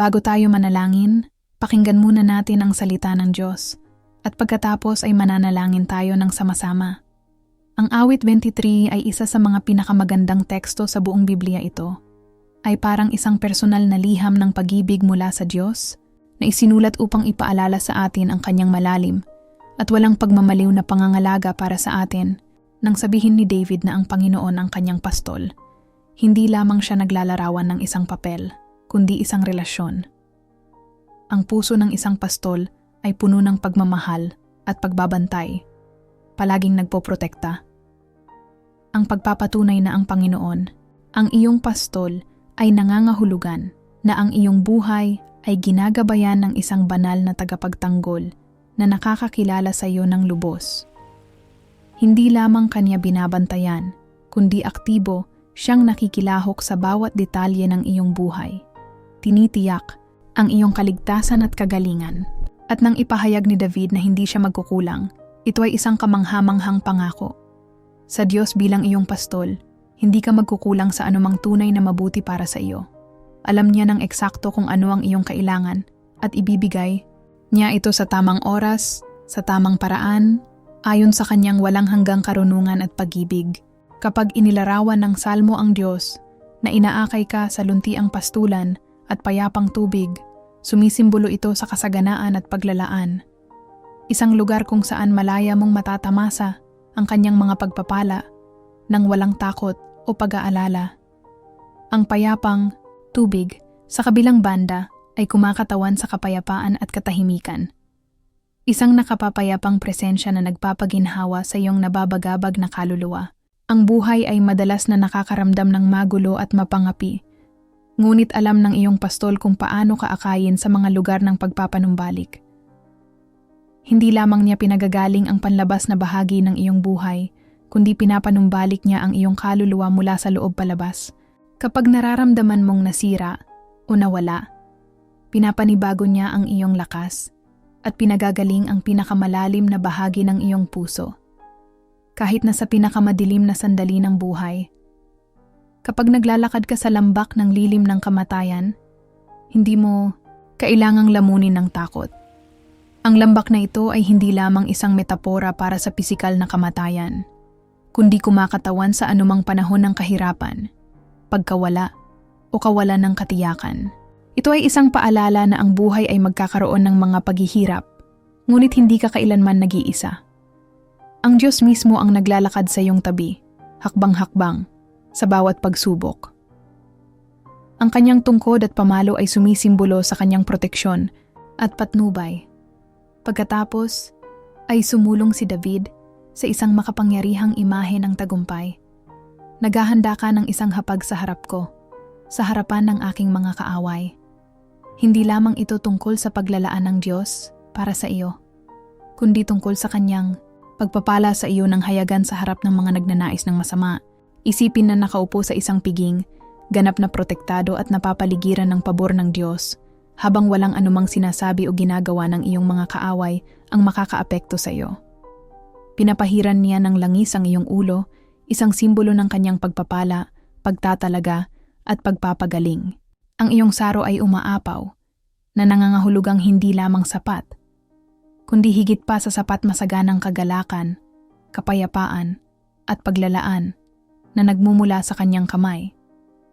Bago tayo manalangin, pakinggan muna natin ang salita ng Diyos at pagkatapos ay mananalangin tayo ng sama-sama. Ang awit 23 ay isa sa mga pinakamagandang teksto sa buong Biblia ito. Ay parang isang personal na liham ng pag-ibig mula sa Diyos na isinulat upang ipaalala sa atin ang kanyang malalim at walang pagmamaliw na pangangalaga para sa atin nang sabihin ni David na ang Panginoon ang kanyang pastol. Hindi lamang siya naglalarawan ng isang papel, kundi isang relasyon. Ang puso ng isang pastol ay puno ng pagmamahal at pagbabantay, palaging nagpoprotekta. Ang pagpapatunay na ang Panginoon, ang iyong pastol ay nangangahulugan na ang iyong buhay ay ginagabayan ng isang banal na tagapagtanggol na nakakakilala sa iyo ng lubos. Hindi lamang kanya binabantayan, kundi aktibo siyang nakikilahok sa bawat detalye ng iyong buhay. Tinitiyak ang iyong kaligtasan at kagalingan. At nang ipahayag ni David na hindi siya magkukulang, ito ay isang kamanghamanghang pangako sa Diyos bilang iyong pastol, hindi ka magkukulang sa anumang tunay na mabuti para sa iyo. Alam niya ng eksakto kung ano ang iyong kailangan at ibibigay niya ito sa tamang oras, sa tamang paraan, ayon sa kanyang walang hanggang karunungan at pag-ibig. Kapag inilarawan ng salmo ang Diyos na inaakay ka sa luntiang pastulan at payapang tubig, sumisimbolo ito sa kasaganaan at paglalaan. Isang lugar kung saan malaya mong matatamasa ang kanyang mga pagpapala nang walang takot o pag-aalala. Ang payapang tubig sa kabilang banda ay kumakatawan sa kapayapaan at katahimikan. Isang nakapapayapang presensya na nagpapaginhawa sa iyong nababagabag na kaluluwa. Ang buhay ay madalas na nakakaramdam ng magulo at mapangapi. Ngunit alam ng iyong pastol kung paano kaakayin sa mga lugar ng pagpapanumbalik. Hindi lamang niya pinagagaling ang panlabas na bahagi ng iyong buhay, kundi pinapanumbalik niya ang iyong kaluluwa mula sa loob palabas. Kapag nararamdaman mong nasira o nawala, pinapanibago niya ang iyong lakas at pinagagaling ang pinakamalalim na bahagi ng iyong puso. Kahit na sa pinakamadilim na sandali ng buhay. Kapag naglalakad ka sa lambak ng lilim ng kamatayan, hindi mo kailangang lamunin ng takot ang lambak na ito ay hindi lamang isang metapora para sa pisikal na kamatayan, kundi kumakatawan sa anumang panahon ng kahirapan, pagkawala, o kawalan ng katiyakan. Ito ay isang paalala na ang buhay ay magkakaroon ng mga paghihirap, ngunit hindi ka kailanman nag-iisa. Ang Diyos mismo ang naglalakad sa iyong tabi, hakbang-hakbang, sa bawat pagsubok. Ang kanyang tungkod at pamalo ay sumisimbolo sa kanyang proteksyon at patnubay Pagkatapos, ay sumulong si David sa isang makapangyarihang imahe ng tagumpay. Naghahanda ka ng isang hapag sa harap ko, sa harapan ng aking mga kaaway. Hindi lamang ito tungkol sa paglalaan ng Diyos para sa iyo, kundi tungkol sa Kanyang pagpapala sa iyo ng hayagan sa harap ng mga nagnanais ng masama. Isipin na nakaupo sa isang piging, ganap na protektado at napapaligiran ng pabor ng Diyos habang walang anumang sinasabi o ginagawa ng iyong mga kaaway ang makakaapekto sa iyo. Pinapahiran niya ng langis ang iyong ulo, isang simbolo ng kanyang pagpapala, pagtatalaga, at pagpapagaling. Ang iyong saro ay umaapaw, na nangangahulugang hindi lamang sapat, kundi higit pa sa sapat masaganang kagalakan, kapayapaan, at paglalaan na nagmumula sa kanyang kamay,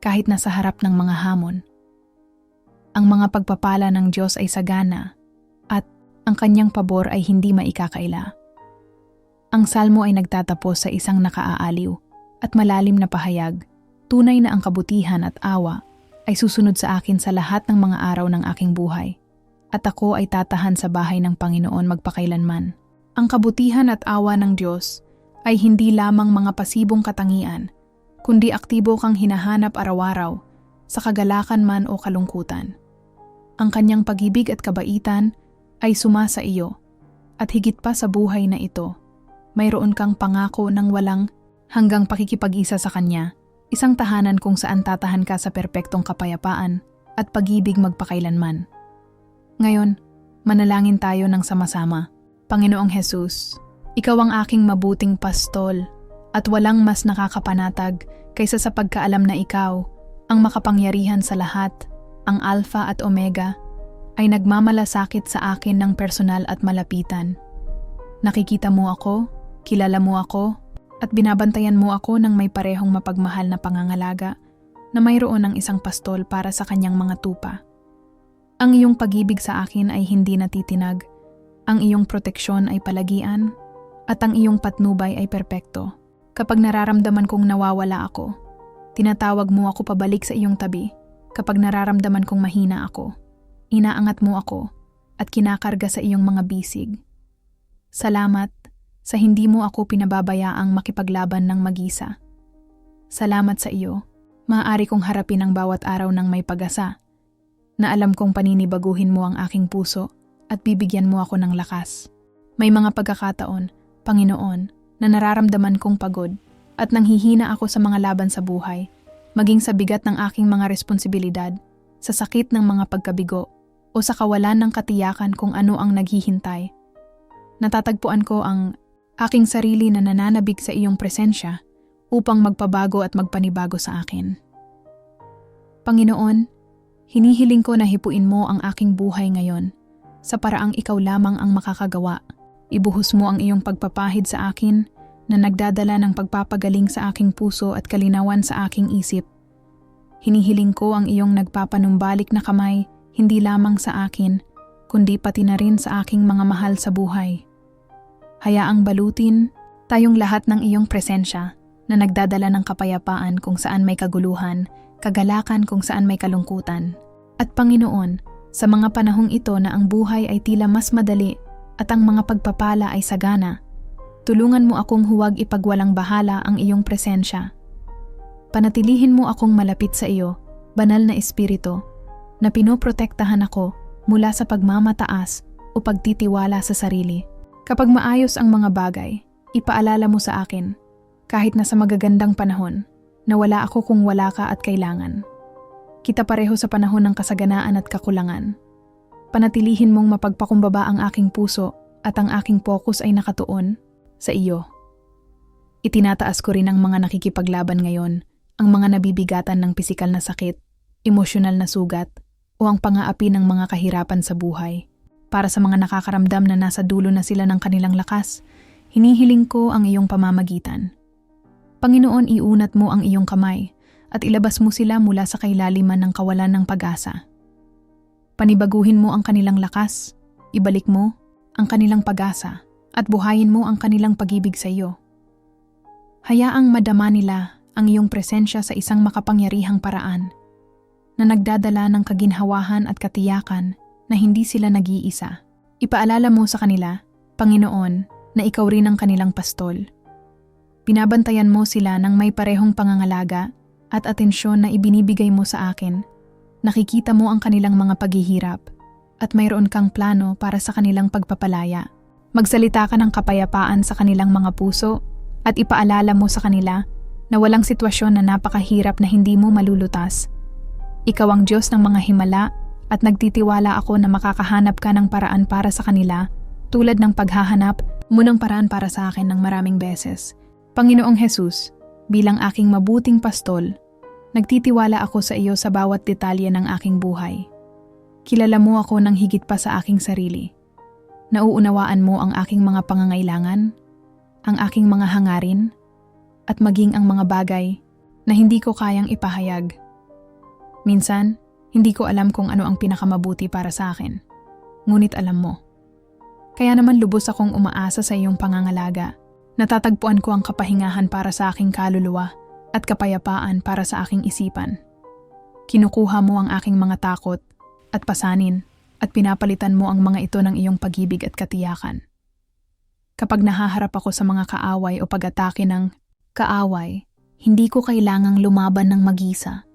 kahit nasa harap ng mga hamon ang mga pagpapala ng Diyos ay sagana at ang kanyang pabor ay hindi maikakaila. Ang salmo ay nagtatapos sa isang nakaaaliw at malalim na pahayag, tunay na ang kabutihan at awa ay susunod sa akin sa lahat ng mga araw ng aking buhay, at ako ay tatahan sa bahay ng Panginoon magpakailanman. Ang kabutihan at awa ng Diyos ay hindi lamang mga pasibong katangian, kundi aktibo kang hinahanap araw-araw sa kagalakan man o kalungkutan. Ang kanyang pagibig at kabaitan ay sumasa iyo at higit pa sa buhay na ito, mayroon kang pangako ng walang hanggang pakikipag-isa sa kanya, isang tahanan kung saan tatahan ka sa perpektong kapayapaan at pag-ibig magpakailanman. Ngayon, manalangin tayo ng sama-sama. Panginoong Hesus, Ikaw ang aking mabuting pastol at walang mas nakakapanatag kaysa sa pagkaalam na Ikaw ang makapangyarihan sa lahat ang Alpha at Omega, ay nagmamalasakit sa akin ng personal at malapitan. Nakikita mo ako, kilala mo ako, at binabantayan mo ako ng may parehong mapagmahal na pangangalaga na mayroon ng isang pastol para sa kanyang mga tupa. Ang iyong pag-ibig sa akin ay hindi natitinag, ang iyong proteksyon ay palagian, at ang iyong patnubay ay perpekto. Kapag nararamdaman kong nawawala ako, tinatawag mo ako pabalik sa iyong tabi. Kapag nararamdaman kong mahina ako, inaangat mo ako at kinakarga sa iyong mga bisig. Salamat sa hindi mo ako pinababayaang makipaglaban ng magisa. Salamat sa iyo, maaari kong harapin ang bawat araw ng may pag-asa, na alam kong paninibaguhin mo ang aking puso at bibigyan mo ako ng lakas. May mga pagkakataon, Panginoon, na nararamdaman kong pagod at nanghihina ako sa mga laban sa buhay, maging sa bigat ng aking mga responsibilidad, sa sakit ng mga pagkabigo, o sa kawalan ng katiyakan kung ano ang naghihintay. Natatagpuan ko ang aking sarili na nananabig sa iyong presensya upang magpabago at magpanibago sa akin. Panginoon, hinihiling ko na hipuin mo ang aking buhay ngayon sa paraang ikaw lamang ang makakagawa. Ibuhos mo ang iyong pagpapahid sa akin na nagdadala ng pagpapagaling sa aking puso at kalinawan sa aking isip. Hinihiling ko ang iyong nagpapanumbalik na kamay hindi lamang sa akin, kundi pati na rin sa aking mga mahal sa buhay. Hayaang balutin tayong lahat ng iyong presensya na nagdadala ng kapayapaan kung saan may kaguluhan, kagalakan kung saan may kalungkutan. At Panginoon, sa mga panahong ito na ang buhay ay tila mas madali at ang mga pagpapala ay sagana, tulungan mo akong huwag ipagwalang bahala ang iyong presensya. Panatilihin mo akong malapit sa iyo, banal na espiritu, na pinoprotektahan ako mula sa pagmamataas o pagtitiwala sa sarili. Kapag maayos ang mga bagay, ipaalala mo sa akin, kahit na sa magagandang panahon, na wala ako kung wala ka at kailangan. Kita pareho sa panahon ng kasaganaan at kakulangan. Panatilihin mong mapagpakumbaba ang aking puso at ang aking focus ay nakatuon sa iyo. Itinataas ko rin ang mga nakikipaglaban ngayon, ang mga nabibigatan ng pisikal na sakit, emosyonal na sugat, o ang pangaapi ng mga kahirapan sa buhay. Para sa mga nakakaramdam na nasa dulo na sila ng kanilang lakas, hinihiling ko ang iyong pamamagitan. Panginoon, iunat mo ang iyong kamay at ilabas mo sila mula sa kailaliman ng kawalan ng pag-asa. Panibaguhin mo ang kanilang lakas, ibalik mo ang kanilang pag-asa, at buhayin mo ang kanilang pag-ibig sa iyo. Hayaang madama nila ang iyong presensya sa isang makapangyarihang paraan na nagdadala ng kaginhawahan at katiyakan na hindi sila nag-iisa. Ipaalala mo sa kanila, Panginoon, na ikaw rin ang kanilang pastol. Binabantayan mo sila ng may parehong pangangalaga at atensyon na ibinibigay mo sa akin. Nakikita mo ang kanilang mga paghihirap at mayroon kang plano para sa kanilang pagpapalaya. Magsalita ka ng kapayapaan sa kanilang mga puso at ipaalala mo sa kanila na walang sitwasyon na napakahirap na hindi mo malulutas. Ikaw ang Diyos ng mga himala at nagtitiwala ako na makakahanap ka ng paraan para sa kanila tulad ng paghahanap mo ng paraan para sa akin ng maraming beses. Panginoong Jesus, bilang aking mabuting pastol, nagtitiwala ako sa iyo sa bawat detalye ng aking buhay. Kilala mo ako ng higit pa sa aking sarili. Nauunawaan mo ang aking mga pangangailangan, ang aking mga hangarin, at maging ang mga bagay na hindi ko kayang ipahayag. Minsan, hindi ko alam kung ano ang pinakamabuti para sa akin. Ngunit alam mo. Kaya naman lubos akong umaasa sa iyong pangangalaga. Natatagpuan ko ang kapahingahan para sa aking kaluluwa at kapayapaan para sa aking isipan. Kinukuha mo ang aking mga takot at pasanin at pinapalitan mo ang mga ito ng iyong pagibig at katiyakan. Kapag nahaharap ako sa mga kaaway o pag-atake ng kaaway, hindi ko kailangang lumaban ng magisa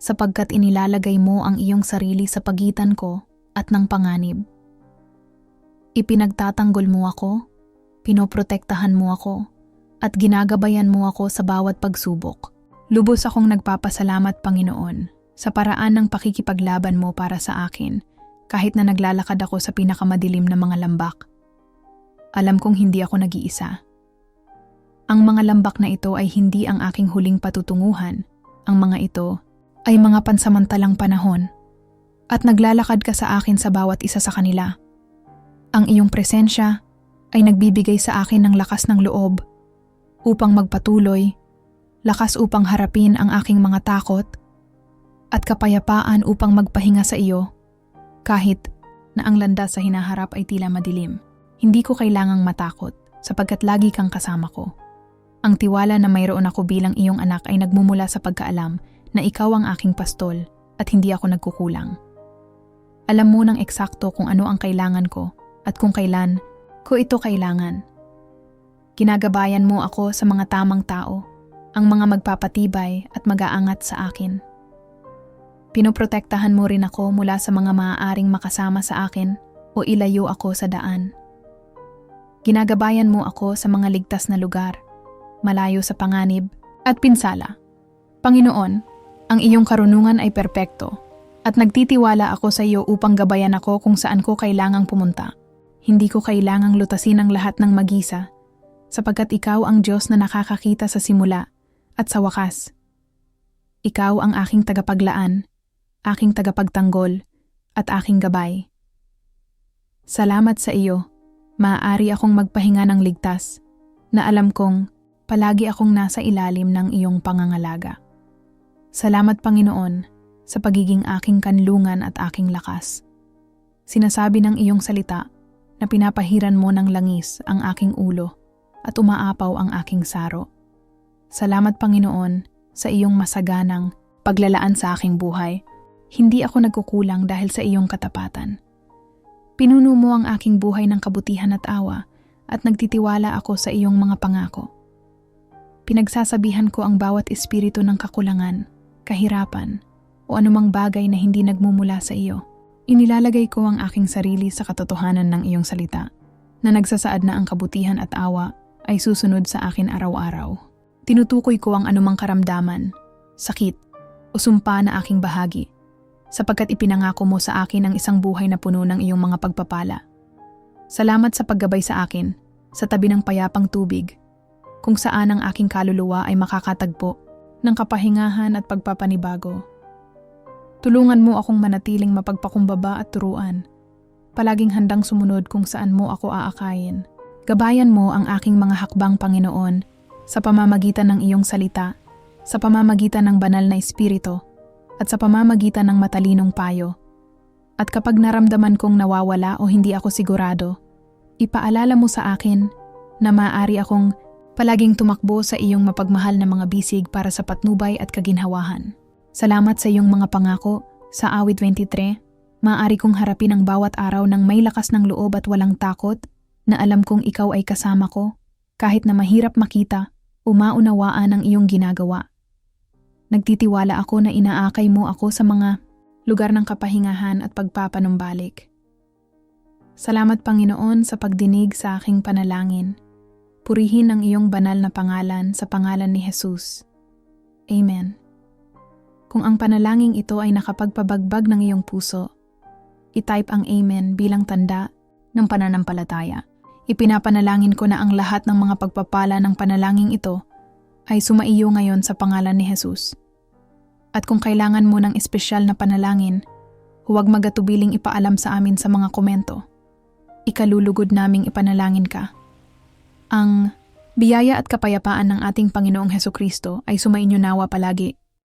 sapagkat inilalagay mo ang iyong sarili sa pagitan ko at ng panganib. Ipinagtatanggol mo ako, pinoprotektahan mo ako, at ginagabayan mo ako sa bawat pagsubok. Lubos akong nagpapasalamat Panginoon sa paraan ng pakikipaglaban mo para sa akin kahit na naglalakad ako sa pinakamadilim na mga lambak. Alam kong hindi ako nag-iisa. Ang mga lambak na ito ay hindi ang aking huling patutunguhan. Ang mga ito ay mga pansamantalang panahon at naglalakad ka sa akin sa bawat isa sa kanila. Ang iyong presensya ay nagbibigay sa akin ng lakas ng loob upang magpatuloy, lakas upang harapin ang aking mga takot, at kapayapaan upang magpahinga sa iyo kahit na ang landas sa hinaharap ay tila madilim. Hindi ko kailangang matakot sapagkat lagi kang kasama ko. Ang tiwala na mayroon ako bilang iyong anak ay nagmumula sa pagkaalam na ikaw ang aking pastol at hindi ako nagkukulang. Alam mo ng eksakto kung ano ang kailangan ko at kung kailan ko ito kailangan. Ginagabayan mo ako sa mga tamang tao, ang mga magpapatibay at mag-aangat sa akin. Pinoprotektahan mo rin ako mula sa mga maaaring makasama sa akin o ilayo ako sa daan. Ginagabayan mo ako sa mga ligtas na lugar, malayo sa panganib at pinsala. Panginoon, ang iyong karunungan ay perpekto at nagtitiwala ako sa iyo upang gabayan ako kung saan ko kailangang pumunta. Hindi ko kailangang lutasin ang lahat ng magisa sapagkat ikaw ang Diyos na nakakakita sa simula at sa wakas. Ikaw ang aking tagapaglaan aking tagapagtanggol, at aking gabay. Salamat sa iyo, maaari akong magpahinga ng ligtas, na alam kong palagi akong nasa ilalim ng iyong pangangalaga. Salamat Panginoon sa pagiging aking kanlungan at aking lakas. Sinasabi ng iyong salita na pinapahiran mo ng langis ang aking ulo at umaapaw ang aking saro. Salamat Panginoon sa iyong masaganang paglalaan sa aking buhay hindi ako nagkukulang dahil sa iyong katapatan. Pinuno mo ang aking buhay ng kabutihan at awa at nagtitiwala ako sa iyong mga pangako. Pinagsasabihan ko ang bawat espiritu ng kakulangan, kahirapan, o anumang bagay na hindi nagmumula sa iyo. Inilalagay ko ang aking sarili sa katotohanan ng iyong salita, na nagsasaad na ang kabutihan at awa ay susunod sa akin araw-araw. Tinutukoy ko ang anumang karamdaman, sakit, o sumpa na aking bahagi sapagkat ipinangako mo sa akin ang isang buhay na puno ng iyong mga pagpapala. Salamat sa paggabay sa akin, sa tabi ng payapang tubig, kung saan ang aking kaluluwa ay makakatagpo ng kapahingahan at pagpapanibago. Tulungan mo akong manatiling mapagpakumbaba at turuan, palaging handang sumunod kung saan mo ako aakayin. Gabayan mo ang aking mga hakbang Panginoon sa pamamagitan ng iyong salita, sa pamamagitan ng banal na espiritu, at sa pamamagitan ng matalinong payo. At kapag naramdaman kong nawawala o hindi ako sigurado, ipaalala mo sa akin na maaari akong palaging tumakbo sa iyong mapagmahal na mga bisig para sa patnubay at kaginhawahan. Salamat sa iyong mga pangako sa awit 23, maaari kong harapin ang bawat araw ng may lakas ng loob at walang takot na alam kong ikaw ay kasama ko kahit na mahirap makita o maunawaan ang iyong ginagawa. Nagtitiwala ako na inaakay mo ako sa mga lugar ng kapahingahan at pagpapanumbalik. Salamat Panginoon sa pagdinig sa aking panalangin. Purihin ang iyong banal na pangalan sa pangalan ni Jesus. Amen. Kung ang panalangin ito ay nakapagpabagbag ng iyong puso, itype ang Amen bilang tanda ng pananampalataya. Ipinapanalangin ko na ang lahat ng mga pagpapala ng panalangin ito ay sumaiyo ngayon sa pangalan ni Jesus. At kung kailangan mo ng espesyal na panalangin, huwag magatubiling ipaalam sa amin sa mga komento. Ikalulugod naming ipanalangin ka. Ang biyaya at kapayapaan ng ating Panginoong Heso Kristo ay sumainyo nawa palagi.